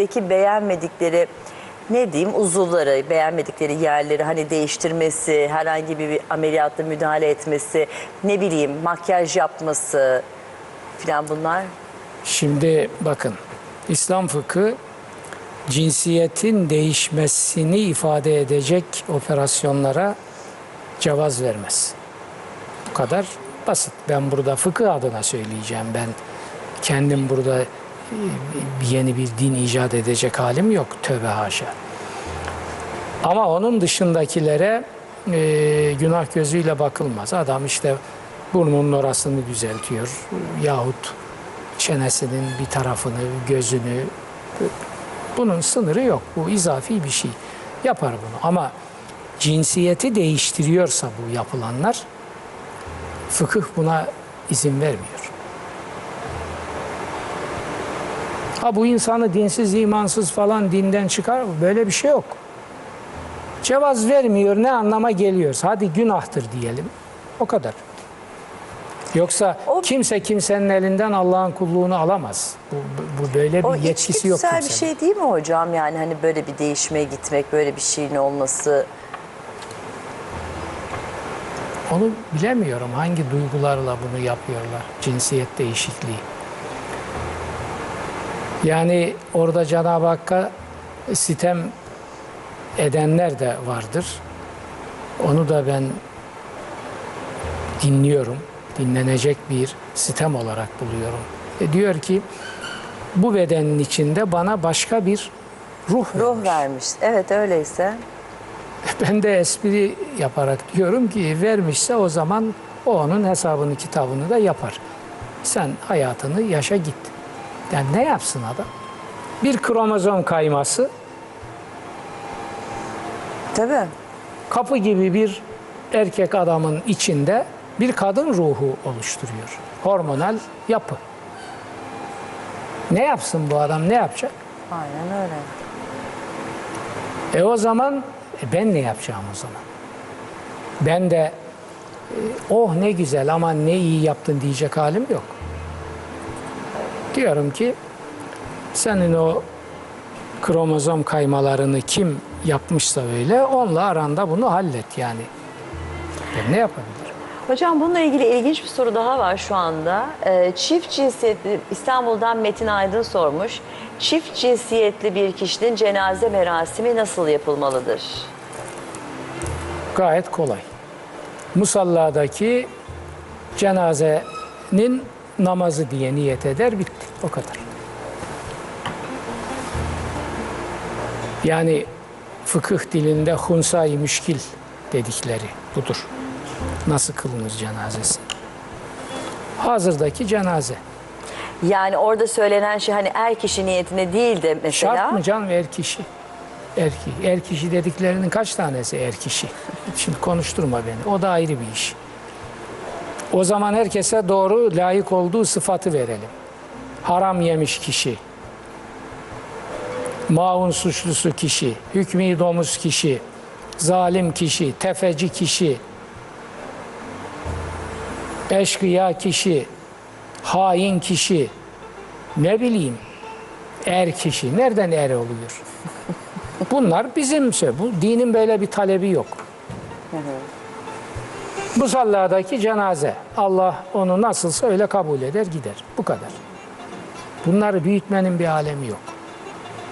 Peki beğenmedikleri ne diyeyim uzuvları, beğenmedikleri yerleri hani değiştirmesi, herhangi bir ameliyatta müdahale etmesi, ne bileyim makyaj yapması filan bunlar. Şimdi bakın İslam fıkı cinsiyetin değişmesini ifade edecek operasyonlara cevaz vermez. Bu kadar basit. Ben burada fıkıh adına söyleyeceğim. Ben kendim burada yeni bir din icat edecek halim yok. Tövbe haşa. Ama onun dışındakilere e, günah gözüyle bakılmaz. Adam işte burnunun orasını düzeltiyor yahut çenesinin bir tarafını, gözünü. Bunun sınırı yok. Bu izafi bir şey. Yapar bunu. Ama cinsiyeti değiştiriyorsa bu yapılanlar fıkıh buna izin vermiyor. Ha bu insanı dinsiz, imansız falan dinden çıkar mı? Böyle bir şey yok. Cevaz vermiyor ne anlama geliyorsa hadi günahtır diyelim. O kadar. Yoksa O- kimse kimsenin elinden Allah'ın kulluğunu alamaz. Bu, bu- böyle O bir yetkisi yok bir kimsenin. şey değil mi hocam? Yani hani böyle bir değişmeye gitmek, böyle bir şeyin olması. Onu bilemiyorum hangi duygularla bunu yapıyorlar. Cinsiyet değişikliği. Yani orada Cenab-ı Hakk'a sitem edenler de vardır. Onu da ben dinliyorum. Dinlenecek bir sitem olarak buluyorum. E diyor ki bu bedenin içinde bana başka bir ruh, Ruh vermiş. vermiş. Evet öyleyse. Ben de espri yaparak diyorum ki vermişse o zaman o onun hesabını kitabını da yapar. Sen hayatını yaşa git. Yani ne yapsın adam? Bir kromozom kayması Tabii. kapı gibi bir erkek adamın içinde bir kadın ruhu oluşturuyor. Hormonal yapı. Ne yapsın bu adam ne yapacak? Aynen öyle. E o zaman e ben ne yapacağım o zaman? Ben de e, oh ne güzel ama ne iyi yaptın diyecek halim yok. Diyorum ki senin o kromozom kaymalarını kim yapmışsa öyle onunla aranda bunu hallet yani. Ben ne yapabilirim? Hocam bununla ilgili ilginç bir soru daha var şu anda. Ee, çift cinsiyetli, İstanbul'dan Metin Aydın sormuş. Çift cinsiyetli bir kişinin cenaze merasimi nasıl yapılmalıdır? Gayet kolay. Musalladaki cenazenin namazı diye niyet eder bitti. O kadar. Yani fıkıh dilinde hunsay müşkil dedikleri budur. Nasıl kılınır cenazesi? Hazırdaki cenaze. Yani orada söylenen şey hani er kişi niyetine değil de mesela. Şart mı can er kişi? Er, er kişi dediklerinin kaç tanesi er kişi? Şimdi konuşturma beni. O da ayrı bir iş. O zaman herkese doğru layık olduğu sıfatı verelim. Haram yemiş kişi. Maun suçlusu kişi, hükmü domuz kişi, zalim kişi, tefeci kişi, eşkıya kişi, hain kişi, ne bileyim er kişi. Nereden er oluyor? Bunlar bizim şey. Bu dinin böyle bir talebi yok. Bu salladaki cenaze. Allah onu nasılsa öyle kabul eder gider. Bu kadar. Bunları büyütmenin bir alemi yok.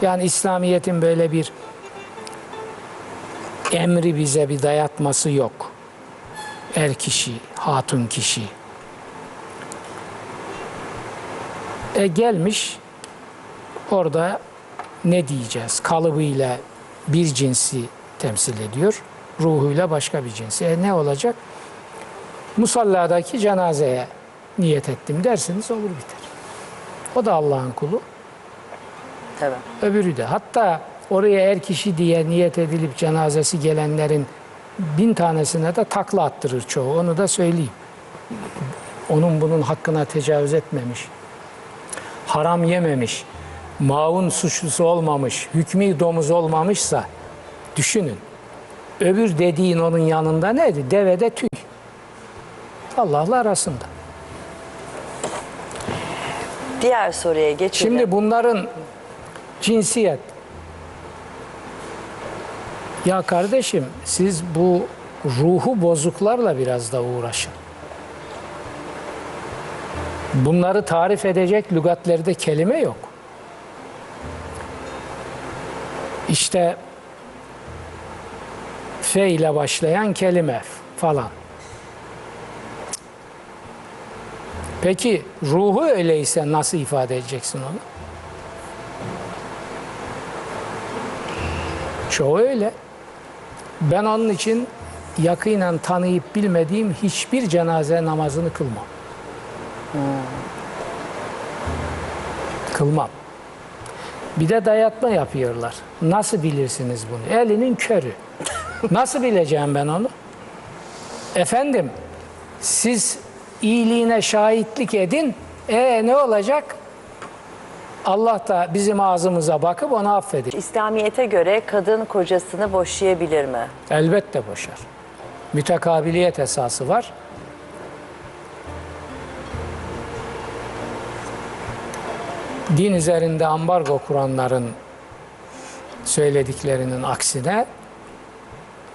Yani İslamiyet'in böyle bir emri bize bir dayatması yok. Er kişi, hatun kişi. E gelmiş orada ne diyeceğiz? Kalıbıyla bir cinsi temsil ediyor. Ruhuyla başka bir cinsi. E ne olacak? Musalladaki cenazeye niyet ettim dersiniz olur biter. O da Allah'ın kulu. Tabii. Öbürü de. Hatta oraya er kişi diye niyet edilip cenazesi gelenlerin bin tanesine de takla attırır çoğu. Onu da söyleyeyim. Onun bunun hakkına tecavüz etmemiş. Haram yememiş. Maun suçlusu olmamış. Hükmü domuz olmamışsa düşünün. Öbür dediğin onun yanında neydi? Devede tüy. Allah'la arasında. Diğer soruya geçelim. Şimdi bunların Cinsiyet. Ya kardeşim siz bu ruhu bozuklarla biraz da uğraşın. Bunları tarif edecek lügatlerde kelime yok. İşte F ile başlayan kelime falan. Peki ruhu öyleyse nasıl ifade edeceksin onu? Çoğu öyle. Ben onun için yakinen tanıyıp bilmediğim hiçbir cenaze namazını kılmam. Kılmam. Bir de dayatma yapıyorlar. Nasıl bilirsiniz bunu? Elinin körü. Nasıl bileceğim ben onu? Efendim, siz iyiliğine şahitlik edin. E ne olacak? Allah da bizim ağzımıza bakıp onu affedecek. İslamiyet'e göre kadın kocasını boşayabilir mi? Elbette boşar. Mütekabiliyet esası var. Din üzerinde ambargo kuranların söylediklerinin aksine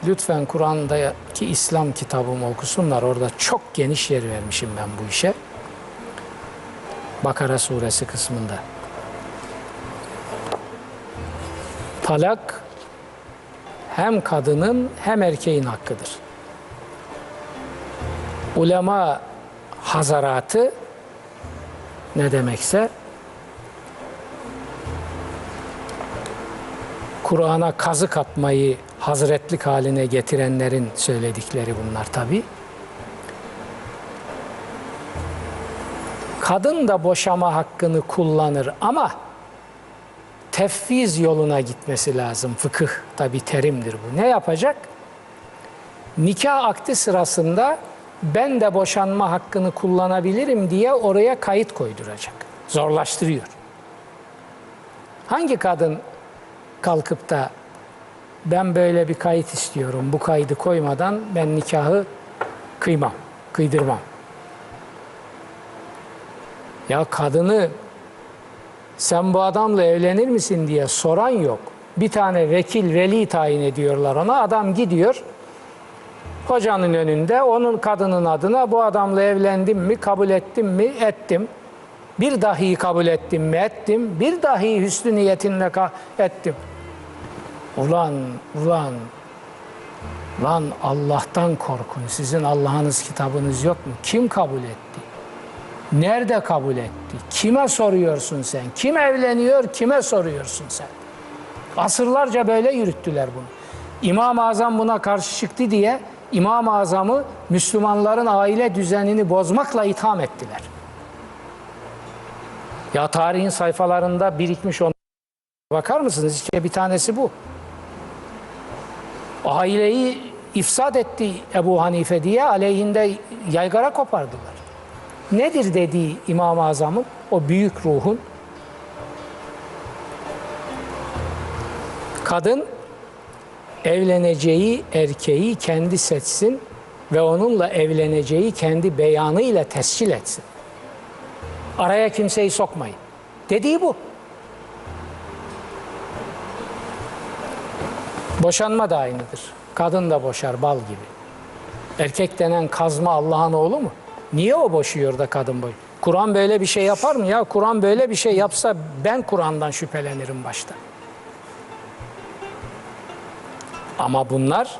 lütfen Kur'an'daki İslam kitabımı okusunlar. Orada çok geniş yer vermişim ben bu işe. Bakara suresi kısmında. Talak hem kadının hem erkeğin hakkıdır. Ulema hazaratı ne demekse Kur'an'a kazık atmayı hazretlik haline getirenlerin söyledikleri bunlar tabi. Kadın da boşama hakkını kullanır ama tefviz yoluna gitmesi lazım. Fıkıh tabi terimdir bu. Ne yapacak? Nikah akdi sırasında ben de boşanma hakkını kullanabilirim diye oraya kayıt koyduracak. Zorlaştırıyor. Hangi kadın kalkıp da ben böyle bir kayıt istiyorum, bu kaydı koymadan ben nikahı kıymam, kıydırmam. Ya kadını sen bu adamla evlenir misin diye soran yok. Bir tane vekil, veli tayin ediyorlar ona. Adam gidiyor, hocanın önünde onun kadının adına bu adamla evlendim mi, kabul ettim mi, ettim. Bir dahi kabul ettim mi, ettim. Bir dahi hüsnü niyetinle ettim. Ulan, ulan, lan Allah'tan korkun. Sizin Allah'ınız kitabınız yok mu? Kim kabul etti? Nerede kabul etti? Kime soruyorsun sen? Kim evleniyor? Kime soruyorsun sen? Asırlarca böyle yürüttüler bunu. İmam-ı Azam buna karşı çıktı diye İmam-ı Azam'ı Müslümanların aile düzenini bozmakla itham ettiler. Ya tarihin sayfalarında birikmiş on bakar mısınız? İşte bir tanesi bu. Aileyi ifsad etti Ebu Hanife diye aleyhinde yaygara kopardılar. Nedir dediği İmam-ı Azam'ın, o büyük ruhun? Kadın evleneceği erkeği kendi seçsin ve onunla evleneceği kendi beyanıyla tescil etsin. Araya kimseyi sokmayın. Dediği bu. Boşanma da aynıdır. Kadın da boşar bal gibi. Erkek denen kazma Allah'ın oğlu mu? Niye o boşuyor da kadın boş? Kur'an böyle bir şey yapar mı ya? Kur'an böyle bir şey yapsa ben Kur'an'dan şüphelenirim başta. Ama bunlar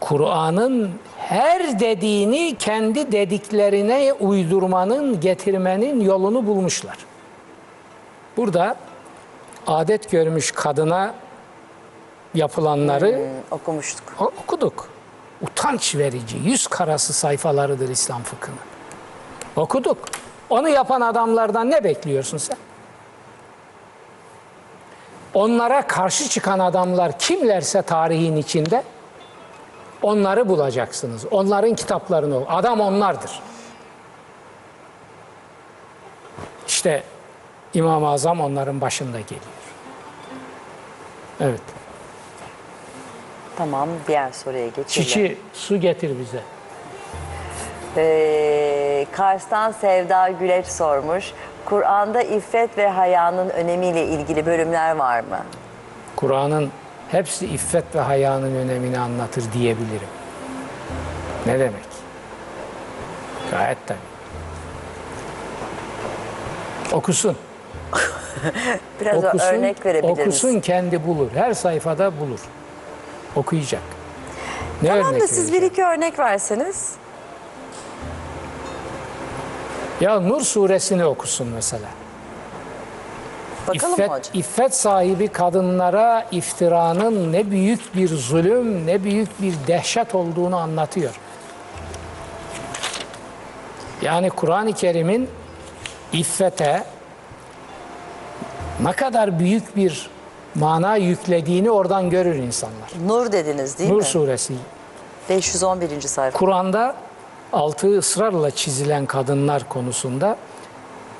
Kur'an'ın her dediğini kendi dediklerine uydurmanın, getirmenin yolunu bulmuşlar. Burada adet görmüş kadına yapılanları Hmm, okumuştuk. okuduk. Utanç verici, yüz karası sayfalarıdır İslam fıkhının. Okuduk. Onu yapan adamlardan ne bekliyorsun sen? Onlara karşı çıkan adamlar kimlerse tarihin içinde onları bulacaksınız. Onların kitaplarını. Adam onlardır. İşte İmam-ı Azam onların başında geliyor. Evet. Tamam diğer soruya geçelim. Çiçi su getir bize. Ee, Kars'tan Sevda Güleç sormuş. Kur'an'da iffet ve hayanın önemiyle ilgili bölümler var mı? Kur'an'ın hepsi iffet ve hayanın önemini anlatır diyebilirim. Ne demek? Gayet tabii. Okusun. Biraz okusun, örnek verebilir okusun kendi bulur. Her sayfada bulur. Okuyacak. Ne Tamam da siz bir iki örnek verseniz. Ya Nur suresini okusun mesela. Bakalım İffet, hocam? iffet sahibi kadınlara iftiranın ne büyük bir zulüm, ne büyük bir dehşet olduğunu anlatıyor. Yani Kur'an-ı Kerim'in iffete ne kadar büyük bir mana yüklediğini oradan görür insanlar. Nur dediniz değil Nur mi? suresi 511. sayfa. Kur'an'da altı ısrarla çizilen kadınlar konusunda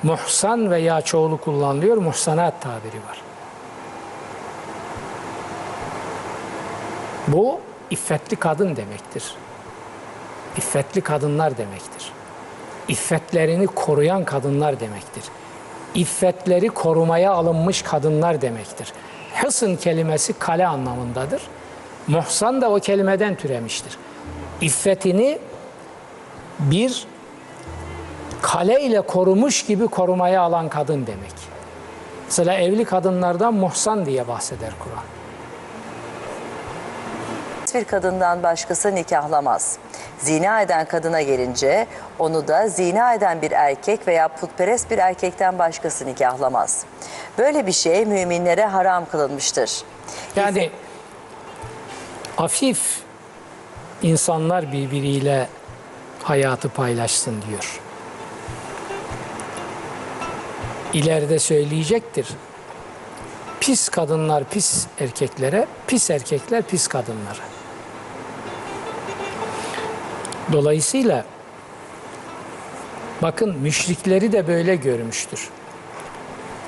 muhsan veya çoğulu kullanılıyor, muhsanat tabiri var. Bu iffetli kadın demektir. İffetli kadınlar demektir. İffetlerini koruyan kadınlar demektir. İffetleri korumaya alınmış kadınlar demektir. Hısın kelimesi kale anlamındadır. Muhsan da o kelimeden türemiştir. İffetini bir kale ile korumuş gibi korumaya alan kadın demek. Mesela evli kadınlardan muhsan diye bahseder Kur'an. Bir kadından başkası nikahlamaz. Zina eden kadına gelince onu da zina eden bir erkek veya putperest bir erkekten başkası nikahlamaz. Böyle bir şey müminlere haram kılınmıştır. Yani hafif insanlar birbiriyle hayatı paylaşsın diyor. İleride söyleyecektir. Pis kadınlar pis erkeklere, pis erkekler pis kadınlara. Dolayısıyla bakın müşrikleri de böyle görmüştür.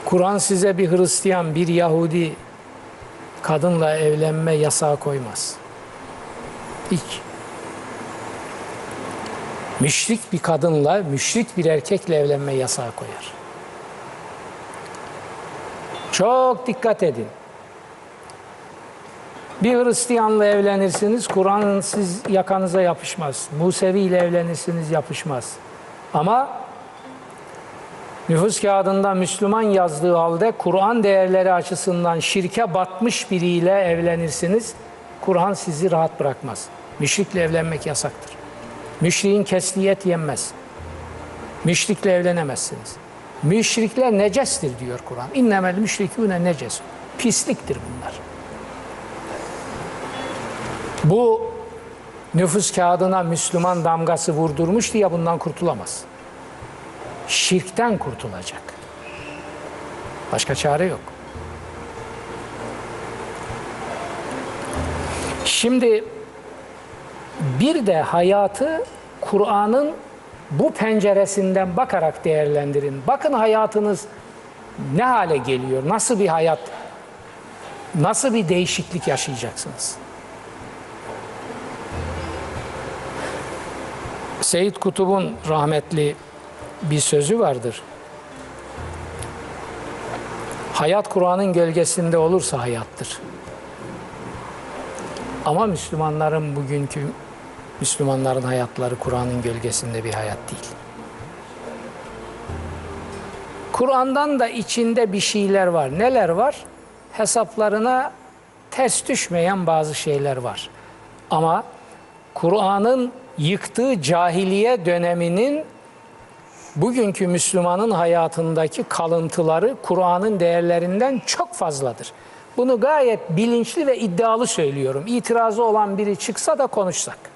Kur'an size bir Hristiyan, bir Yahudi kadınla evlenme yasağı koymaz. Hiç. Müşrik bir kadınla, müşrik bir erkekle evlenme yasağı koyar. Çok dikkat edin. Bir Hristiyanla evlenirsiniz, Kur'an siz yakanıza yapışmaz. Musevi ile evlenirsiniz, yapışmaz. Ama nüfus kağıdında Müslüman yazdığı halde Kur'an değerleri açısından şirke batmış biriyle evlenirsiniz. Kur'an sizi rahat bırakmaz. Müşrikle evlenmek yasaktır. Müşriğin kesliyet yenmez. Müşrikle evlenemezsiniz. Müşrikler necestir diyor Kur'an. İnnemel müşrikûne neces. Pisliktir bunlar. Bu nüfus kağıdına Müslüman damgası vurdurmuş diye bundan kurtulamaz. Şirkten kurtulacak. Başka çare yok. Şimdi bir de hayatı Kur'an'ın bu penceresinden bakarak değerlendirin. Bakın hayatınız ne hale geliyor, nasıl bir hayat, nasıl bir değişiklik yaşayacaksınız. Seyyid Kutub'un rahmetli bir sözü vardır. Hayat Kur'an'ın gölgesinde olursa hayattır. Ama Müslümanların bugünkü Müslümanların hayatları Kur'an'ın gölgesinde bir hayat değil. Kur'an'dan da içinde bir şeyler var. Neler var? Hesaplarına ters düşmeyen bazı şeyler var. Ama Kur'an'ın yıktığı cahiliye döneminin bugünkü Müslümanın hayatındaki kalıntıları Kur'an'ın değerlerinden çok fazladır. Bunu gayet bilinçli ve iddialı söylüyorum. İtirazı olan biri çıksa da konuşsak.